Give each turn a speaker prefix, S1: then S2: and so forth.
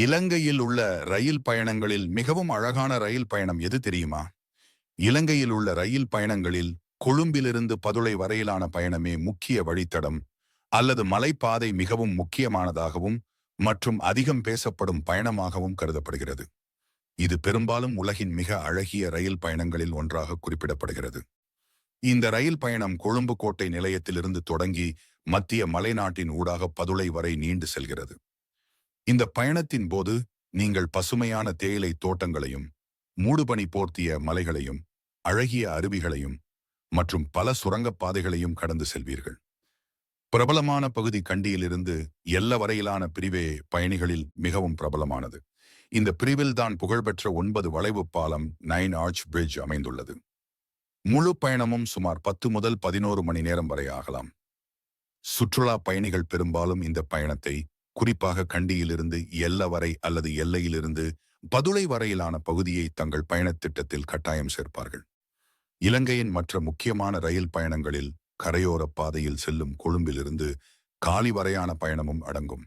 S1: இலங்கையில் உள்ள ரயில் பயணங்களில் மிகவும் அழகான ரயில் பயணம் எது தெரியுமா? இலங்கையில் உள்ள ரயில் பயணங்களில் கொழும்பிலிருந்து பதுளை வரையிலான பயணமே முக்கிய வழித்தடம் அல்லது மலைப்பாதை மிகவும் முக்கியமானதாகவும் மற்றும் அதிகம் பேசப்படும் பயணமாகவும் கருதப்படுகிறது. இது பெரும்பாலும் உலகின் மிக அழகிய ரயில் பயணங்களில் ஒன்றாக குறிப்பிடப்படுகிறது. இந்த ரயில் பயணம் கொழும்பு கோட்டை நிலையத்திலிருந்து தொடங்கி மத்திய மலைநாட்டின் ஊடாக பதுளை வரை நீண்டு செல்கிறது. இந்த பயணத்தின் போது நீங்கள் பசுமையான தேயிலை தோட்டங்களையும் மூடுபனி போர்த்திய மலைகளையும் அழகிய அருவிகளையும் மற்றும் பல சுரங்கப் பாதைகளையும் கடந்து செல்வீர்கள். பிரபலமான பகுதி கண்டியிலிருந்து எல்ல வரையிலான பிரிவே பயணிகளில் மிகவும் பிரபலமானது. இந்த பிரிவில்தான் புகழ்பெற்ற ஒன்பது வளைவு பாலம் நைன் ஆர்ச் பிரிட்ஜ் அமைந்துள்ளது. முழு பயணமும் சுமார் பத்து முதல் பதினோரு மணி நேரம் வரை ஆகலாம். சுற்றுலா பயணிகள் பெரும்பாலும் இந்த பயணத்தை குறிப்பாக கண்டியிலிருந்து எல்ல வரை அல்லது எல்லையிலிருந்து பதுளை வரையிலான பகுதியை தங்கள் பயணத் திட்டத்தில் கட்டாயம் சேர்ப்பார்கள். இலங்கையின் மற்ற முக்கியமான ரயில் பயணங்களில் கரையோரப் பாதையில் செல்லும் கொழும்பிலிருந்து காலி வரையான பயணமும் அடங்கும்.